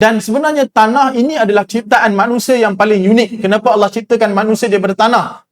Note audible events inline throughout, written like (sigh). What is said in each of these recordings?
Dan sebenarnya tanah ini adalah ciptaan manusia yang paling unik. Kenapa Allah ciptakan manusia daripada tanah?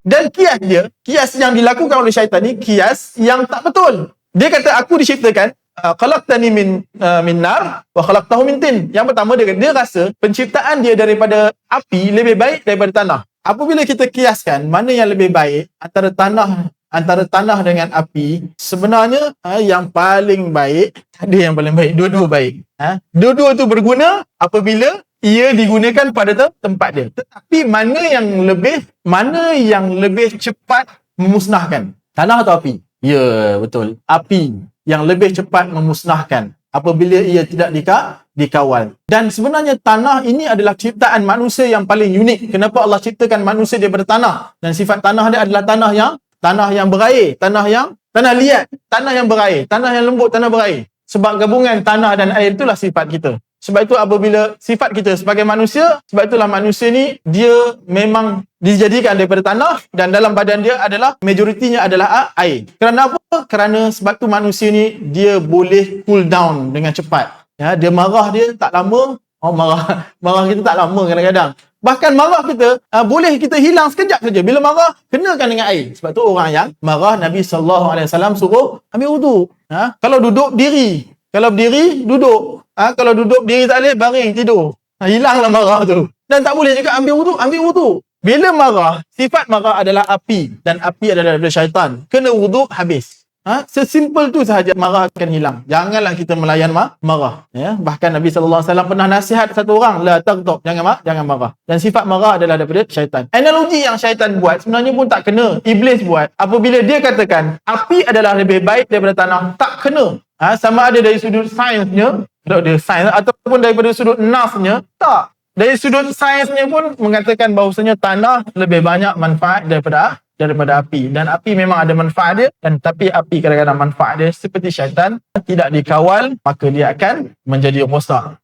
Dan kias dia, kias yang dilakukan oleh syaitan ni kias yang tak betul. Dia kata aku diciptakan uh, khalaqtani min uh, min nar wa khalaqtahu min tin. Yang pertama dia dia rasa penciptaan dia daripada api lebih baik daripada tanah. Apabila kita kiaskan mana yang lebih baik antara tanah antara tanah dengan api sebenarnya ha, yang paling baik ada yang paling baik dua-dua baik ha? dua-dua tu berguna apabila ia digunakan pada te- tempat dia tetapi mana yang lebih mana yang lebih cepat memusnahkan tanah atau api ya betul api yang lebih cepat memusnahkan apabila ia tidak dika, dikawal. Dan sebenarnya tanah ini adalah ciptaan manusia yang paling unik. Kenapa Allah ciptakan manusia daripada tanah? Dan sifat tanah dia adalah tanah yang tanah yang berair, tanah yang tanah liat, tanah yang berair, tanah yang lembut, tanah berair. Sebab gabungan tanah dan air itulah sifat kita. Sebab itu apabila sifat kita sebagai manusia, sebab itulah manusia ni dia memang dijadikan daripada tanah dan dalam badan dia adalah majoritinya adalah air. Kerana apa? Kerana sebab tu manusia ni dia boleh cool down dengan cepat. Ya, dia marah dia tak lama, oh marah (laughs) marah kita tak lama kadang-kadang. Bahkan marah kita uh, boleh kita hilang sekejap saja. Bila marah kenakan dengan air. Sebab tu orang yang marah Nabi sallallahu alaihi wasallam suruh ambil wuduk. Ha? Kalau duduk diri, kalau berdiri duduk. Ha? Kalau duduk diri tak boleh baring tidur. Ha, hilanglah marah tu. Dan tak boleh juga ambil wuduk, ambil wuduk. Bila marah, sifat marah adalah api dan api adalah daripada syaitan. Kena wuduk habis. Ha? Sesimpel tu sahaja marah akan hilang. Janganlah kita melayan ma- marah. Ya? Bahkan Nabi SAW pernah nasihat satu orang, La tagtab, jangan, ma- jangan marah. Dan sifat marah adalah daripada syaitan. Analogi yang syaitan buat sebenarnya pun tak kena. Iblis buat. Apabila dia katakan, api adalah lebih baik daripada tanah, tak kena. Ha? Sama ada dari sudut sainsnya, dari sains ataupun daripada sudut nasnya, tak. Dari sudut sainsnya pun mengatakan bahawasanya tanah lebih banyak manfaat daripada daripada api. Dan api memang ada manfaat dia dan tapi api kadang-kadang manfaat dia seperti syaitan tidak dikawal maka dia akan menjadi rosak